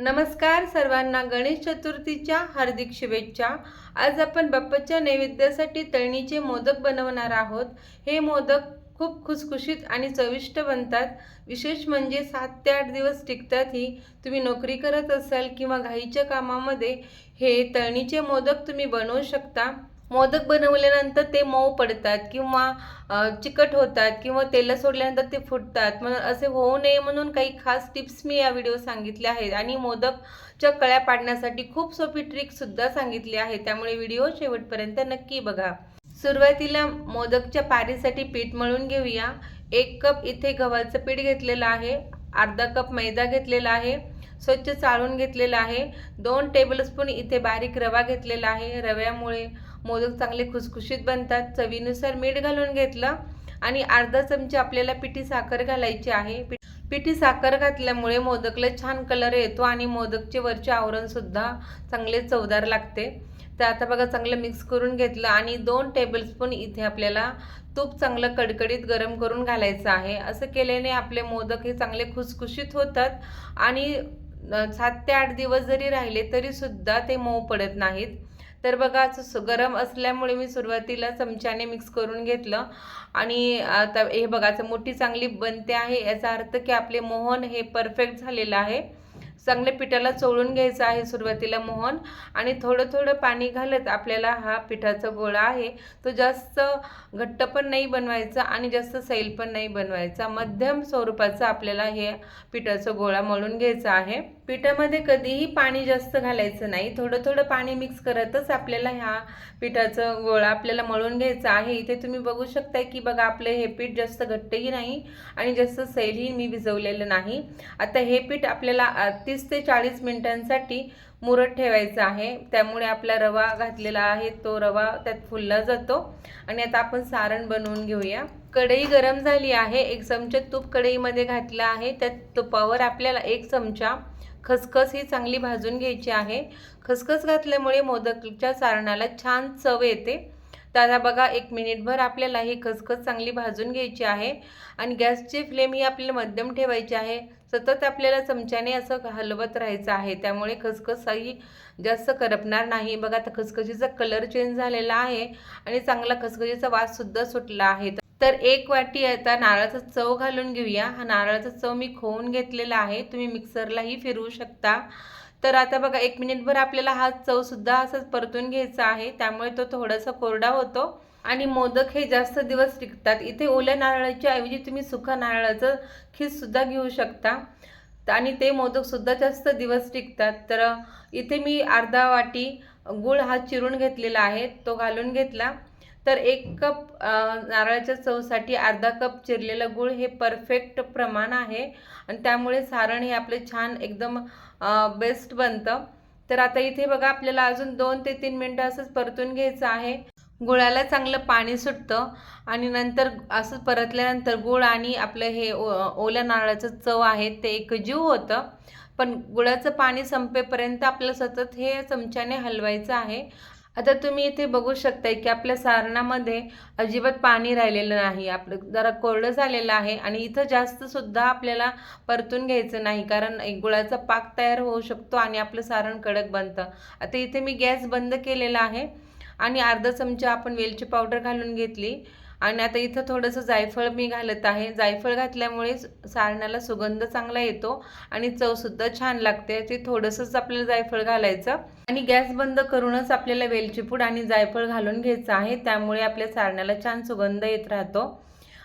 नमस्कार सर्वांना गणेश चतुर्थीच्या हार्दिक शुभेच्छा. आज आपण बाप्पाच्या नैवेद्यासाठी तळणीचे मोदक बनवणार आहोत. हे मोदक खूप खुसखुशीत आणि चविष्ट बनतात. विशेष म्हणजे सात ते आठ दिवस टिकतात ही. तुम्ही नोकरी करत असाल किंवा घाईच्या कामामध्ये हे तळणीचे मोदक तुम्ही बनवू शकता. मोदक बनवल्यानंतर ते मऊ पडतात किंवा चिकट होतात किंवा तेल सोडल्यानंतर ते फुटतात. म्हणून असे होऊ नये म्हणून काही खास टिप्स मी या व्हिडिओ सांगितल्या आहेत. आणि मोदकच्या कळ्या पाडण्यासाठी खूप सोपी ट्रिकसुद्धा सांगितली आहे. त्यामुळे व्हिडिओ शेवटपर्यंत नक्की बघा. सुरुवातीला मोदकच्या पारीसाठी पीठ मळून घेऊया. एक कप इथे गव्हाचं पीठ घेतलेलं आहे. अर्धा कप मैदा घेतलेला आहे. स्वच्छ चाळून घेतलेला आहे. दोन टेबलस्पून इथे बारीक रवा घेतलेला आहे. रव्यामुळे मोदक चांगले खुसखुशीत बनतात. चवीनुसार मीठ घालून घेतलं आणि अर्धा चमचा आपल्याला पिठी साखर घालायची आहे. पिठी साखर घातल्यामुळे मोदकला छान कलर येतो आणि मोदकचे वरचे आवरणसुद्धा चांगले चवदार लागते. तर आता बघा चांगलं मिक्स करून घेतलं आणि दोन टेबलस्पून इथे आपल्याला तूप चांगलं कडकडीत गरम करून घालायचं आहे. असं केल्याने आपले मोदक हे चांगले खुसखुशीत होतात आणि सात ते आठ दिवस जरी राहिले तरीसुद्धा ते मऊ पडत नाहीत. तर बघा सु- गरम असल्यामुळे मी सुरुवातीला चमच्याने मिक्स करून घेतलं. आणि आता हे बघा मोठी चांगली बनते आहे याचा अर्थ की आपले मोहन हे परफेक्ट झालेलं आहे. चांगले पिठाला चोळून घ्यायचं आहे सुरुवातीला मोहन. आणि थोडं थोडं पाणी घालत आपल्याला हा पिठाचा गोळा आहे. तो जास्त घट्ट पण नाही बनवायचा आणि जास्त सैल पण नाही बनवायचा. मध्यम स्वरूपाचा आपल्याला हे पिठाचा गोळा मळून घ्यायचा आहे. पिठामध्ये कधीही पाणी जास्त घालायचं नाही. थोडं थोडं पाणी मिक्स करतच आपल्याला ह्या पिठाचं गोळा आपल्याला मळून घ्यायचा आहे. इथे तुम्ही बघू शकताय की बघा आपलं हे पीठ जास्त घट्टही नाही आणि जास्त सैलही मी भिजवलेलं नाही. आता हे पीठ आपल्याला तीस ते चाळीस मिनिटांसाठी मुरत ठेवायचं आहे. त्यामुळे आपला रवा घातलेला आहे तो रवा त्यात फुलला जातो. आणि आता आपण सारण बनवून घेऊया. कढई गरम झाली आहे. एक चमचा तूप कढईमध्ये घातलं आहे. त्या तुपावर आपल्याला एक चमचा खसखस ही चांगली भाजून घ्यायची आहे. खसखस घातल्यामुळे मोदकच्या सारणाला छान चव येते. दादा बघा एक मिनिटभर आपल्याला ही खसखस चांगली भाजून घ्यायची आहे. आणि गॅसची फ्लेम ही आपल्याला मध्यम ठेवायची आहे. सतत आपल्याला चमच्याने असं हलवत राहायचं आहे. त्यामुळे खसखसही जास्त करपणार नाही. बघा आता खसखशीचा कलर चेंज झालेला आहे आणि चांगला खसखशीचा वाससुद्धा सुटला आहे. तर एक वाटी आता नारळाचा चव घालून घेऊया. हा नारळाचा चव मी खोवून घेतलेला आहे. तुम्ही मिक्सरलाही फिरवू शकता. तर आता बघा एक मिनिटभर आपल्याला हा चवसुद्धा असंच परतून घ्यायचा आहे. त्यामुळे तो थोडासा कोरडा होतो. आणि मोदक हे जास्त दिवस टिकतात. इथे ओल्या नारळाच्या ऐवजी तुम्ही सुका नारळाचं खीससुद्धा घेऊ शकता. आणि ते मोदकसुद्धा जास्त दिवस टिकतात. तर इथे मी अर्धा वाटी गूळ हा चिरून घेतलेला आहे. तो घालून घेतला. तर एक कप नारळाच्या चवसाठी अर्धा कप चिरलेलं गूळ हे परफेक्ट प्रमाण आहे. आणि त्यामुळे सारण हे आपले छान एकदम बेस्ट बनतं. तर आता इथे बघा आपल्याला अजून दोन ते तीन मिनटं असंच परतून घ्यायचं आहे. गुळाला चांगलं पाणी सुटतं आणि नंतर असं परतल्यानंतर गुळ आणि आपलं हे ओ ओल्या नारळाचं चव आहे ते एकजीव होतं. पण गुळाचं पाणी संपेपर्यंत आपलं सतत हे चमच्याने हलवायचं आहे. आता तुम्ही इथे बघू शकताय की आपल्या सारणामध्ये अजिबात पाणी राहिलेलं नाही. आपलं जरा कोरडं झालेलं आहे आणि इथं जास्त सुद्धा आपल्याला परतून घ्यायचं नाही कारण एक गुळाचा पाक तयार होऊ शकतो आणि आपलं सारण कडक बनतं. आता इथे मी गॅस बंद केलेला आहे आणि अर्धा चमचा आपण वेलची पावडर घालून घेतली. आणि आता इथं थोडंसं जायफळ मी घालत आहे. जायफळ घातल्यामुळे सारणाला सुगंध चांगला येतो आणि चवसुद्धा छान लागते. ते थोडंसंच आपल्याला जायफळ घालायचं. आणि गॅस बंद करूनच आपल्याला वेलचीपूड आणि जायफळ घालून घ्यायचं आहे. त्यामुळे आपल्या सारण्याला छान सुगंध येत राहतो.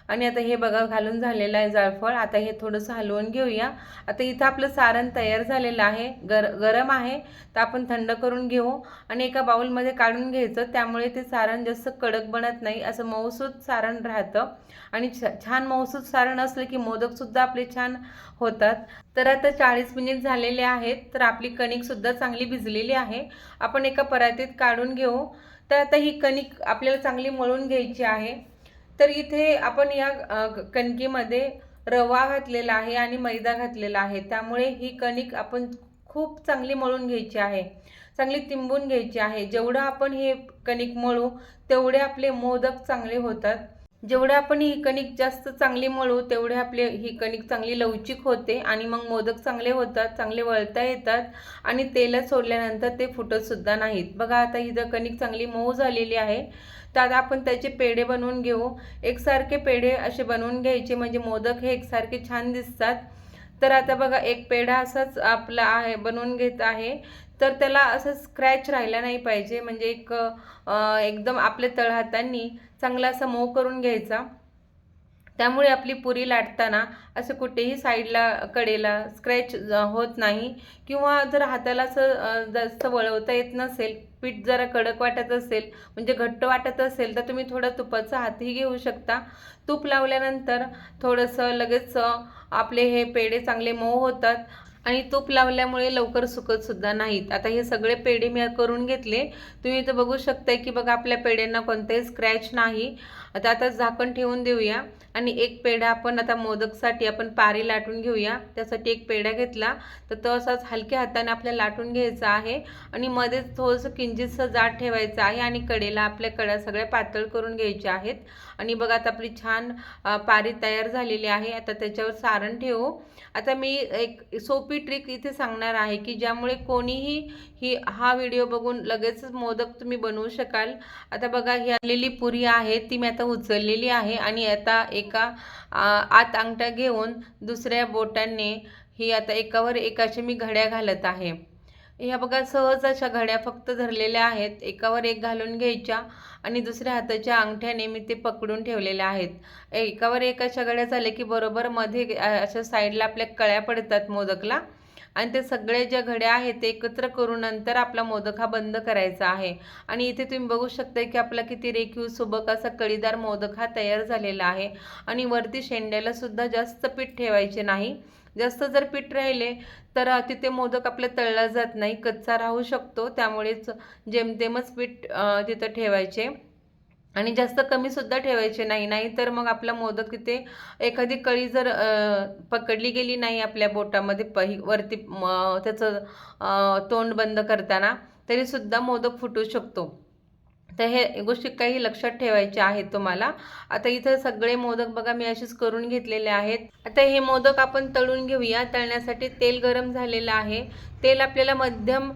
आणि आता हे बघा घालून झालेलं आहे जायफळ आता हे थोडंसं हलवून घेऊया. आता इथं आपलं सारण तयार झालेलं आहे. गर गरम आहे. तर आपण थंड करून घेऊ. आणि एका बाउलमध्ये काढून घ्यायचं. त्यामुळे ते सारण जास्त कडक बनत नाही. असं मऊसूत सारण राहतं. आणि छ छान मऊसूत सारण असलं की मोदकसुद्धा आपले छान होतात. तर आता चाळीस मिनिट झालेले आहेत. तर आपली कणिकसुद्धा चांगली भिजलेली आहे. आपण एका परातीत काढून घेऊ. तर आता ही कणिक आपल्याला चांगली मळून घ्यायची आहे. तर इथे आपण या कणकेमध्ये क- कणकीमध्ये रवा घातलेला आहे आणि मैदा घातलेला आहे. त्यामुळे ही कणिक आपण खूप चांगली मळून घ्यायची आहे. चांगली तिंबून घ्यायची आहे. जेवढं आपण हे कणिक मळू तेवढे आपले मोदक चांगले होतात. जेवढे आपण ही कणिक जास्त चांगली मळू तेवढे आपले ही कणिक चांगली लवचिक होते आणि मग मोदक चांगले होतात चांगले वळता येतात आणि तेलात सोडल्यानंतर ते फुटतसुद्धा नाहीत. बघा आता ही जर कणिक चांगली मऊ झालेली आहे तर आता आपण त्याचे पेढे बनवून घेऊ. एकसारखे पेढे असे बनवून घ्यायचे म्हणजे मोदक हे एकसारखे छान दिसतात. तर आता बघा एक पेढा असाच आपला आहे बनवून घेत आहे. तर त्याला असं स्क्रॅच राहिला नाही पाहिजे म्हणजे एक एकदम आपल्या तळहातांनी चांगला असा मऊ करून घ्यायचा. त्यामुळे आपली पुरी लाटताना असं कुठेही साईडला कडेला स्क्रॅच होत नाही. किंवा जर हाताला असं जास्त वळवता येत नसेल पीठ जरा कडक वाटत असेल म्हणजे घट्ट वाटत असेल तर तुम्ही थोडं तुपाचं हातही घेऊ शकता. तूप लावल्यानंतर थोडंसं लगेच आपले हे पेढे चांगले मऊ होतात. आणि तूप लावल्यामुळे लवकर सुकत सुद्धा नाहीत. आता हे सगळे पेढे मी करून घेतले. तुम्ही इथं बघू शकताय की बघा आपल्या पेढ्यांना कोणताही स्क्रॅच नाही. आता आता झाकण ठेवून देऊया. आणि एक पेढा आपण आता मोदकसाठी आपण पारी लाटून घेऊया. त्यासाठी एक पेढा घेतला. तर तो असाच हलक्या हाताने आपल्याला लाटून घ्यायचा आहे. आणि मध्येच थोडंसं किंचितसं जाड ठेवायचं आहे. आणि कडेला आपल्या कड्या सगळ्या पातळ करून घ्यायच्या आहेत. आणि बघा आता आपली छान पारी तयार झालेली आहे. आता त्याच्यावर सारण ठेवू. आता मी एक सोपी ट्रिक इथे सांगणार आहे की ज्यामुळे कोणीही ही हा व्हिडिओ बघून लगेचच मोदक तुम्ही बनवू शकाल. आता बघा ही आलेली पुरी आहे. ती मी आता उचललेली आहे आणि आता एका आत अंगठा घेऊन दुसऱ्या बोटांनी ही आता एकावर एक मी घड्या घालत आहे. ह्या बघा सहज अशा घड्या फक्त धरलेल्या आहेत. एकावर एक घालून घ्यायच्या आणि दुसऱ्या हाताच्या अंगठ्याने मी ते पकडून ठेवलेल्या आहेत. एकावर एक अशा घड्या झाल्या की बरोबर मध्ये अशा साईडला आपल्या कळ्या पडतात मोदकला. आणि ते सगळे ज्या घड्या आहेत ते एकत्र करून नंतर आपला मोदक हा बंद करायचा आहे. आणि इथे तुम्ही बघू शकता की आपला किती रेखीव सुबक असा कळीदार मोदक हा तयार झालेला आहे. आणि वरती शेंड्याला सुद्धा जास्त पीठ ठेवायचे नाही. जास्त जर पीठ राहिले तर तिथे मोदक आपला तळला जात नाही. कच्चा राहू शकतो. त्यामुळेच जेमतेमच पीठ तिथं ठेवायचे. आणि जास्त कमी सुद्धा ठेवायचे नाही नाही तर मग आपला मोदक तिथे एखादी कळी जर पकडली गेली नाही आपल्या बोटामध्ये पही वरती त्याचं तोंड बंद करताना तरीसुद्धा मोदक फुटू शकतो. तर हे गोष्टी काही लक्षात ठेवायच्या आहेत तुम्हाला. आता इथं सगळे मोदक बघा मी असेच करून घेतलेले आहेत. आता हे मोदक आपण तळून घेऊया. तळण्यासाठी तेल गरम झालेलं आहे. तेल आपल्याला मध्यम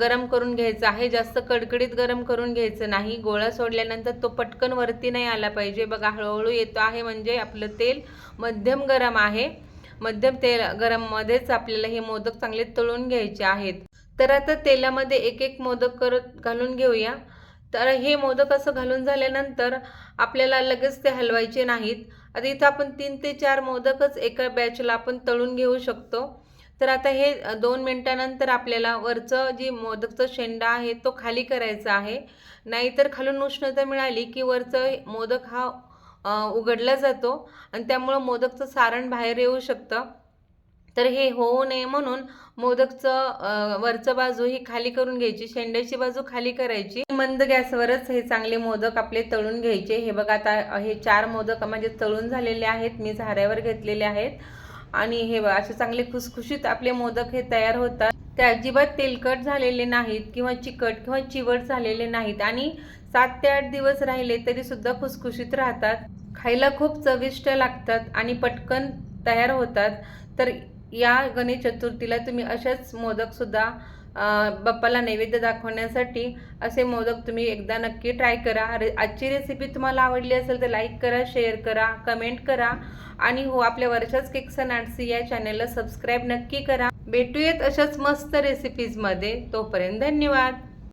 गरम करून घ्यायचं आहे. जास्त कडकडीत गरम करून घ्यायचं नाही. गोळा सोडल्यानंतर तो पटकन वरती नाही आला पाहिजे. बघा हळूहळू येतो आहे म्हणजे आपलं तेल मध्यम गरम आहे. मध्यम तेल गरममध्येच आपल्याला हे मोदक चांगले तळून घ्यायचे आहेत. तर आता तेलामध्ये एक एक मोदक करत घालून घेऊया. तर हे मोदक असं घालून झाल्यानंतर आपल्याला लगेच ते हलवायचे नाहीत. आता इथं आपण तीन ते चार मोदकच एका बॅचला आपण तळून घेऊ शकतो. तर आता हे दोन मिनटानंतर आपल्याला वरचं जी मोदकचं शेंडा आहे तो खाली करायचा आहे. नाहीतर खालून उष्णता मिळाली की वरचं मोदक हा उघडला जातो आणि त्यामुळं मोदकचं सारण बाहेर येऊ शकतं. तर हे होऊ नये म्हणून मोदकचं वरचं बाजू ही खाली करून घ्यायची शेंड्याची बाजू खाली करायची. मंद गॅसवरच हे चांगले मोदक आपले तळून घ्यायचे. हे बघा आता हे चार मोदक म्हणजे तळून झालेले आहेत. मी झाऱ्यावर घेतलेले आहेत. आणि हे बघा असे चांगले खुसखुशीत आपले मोदक हे तयार होतात. ते अजिबात तेलकट झालेले नाहीत किंवा चिकट किंवा चिवट झालेले नाहीत. आणि सात ते आठ दिवस राहिले तरी सुद्धा खुसखुशीत राहतात. खायला खूप चविष्ट लागतात आणि पटकन तयार होतात. तर या गणेश चतुर्थीला तुम्ही असेच मोदकसुद्धा अं, बाप्पाला नैवेद्य दाखवण्यासाठी असे मोदक तुम्ही एकदा नक्की ट्राय करा. रे आजची रेसिपी तुम्हाला आवडली असेल तर लाईक करा शेअर करा कमेंट करा आणि हो आपल्या वर्षाच केक्स अँड आर्ट्सी या चॅनलला सबस्क्राईब नक्की करा. भेटूयात अशाच मस्त रेसिपीजमध्ये तोपर्यंत धन्यवाद.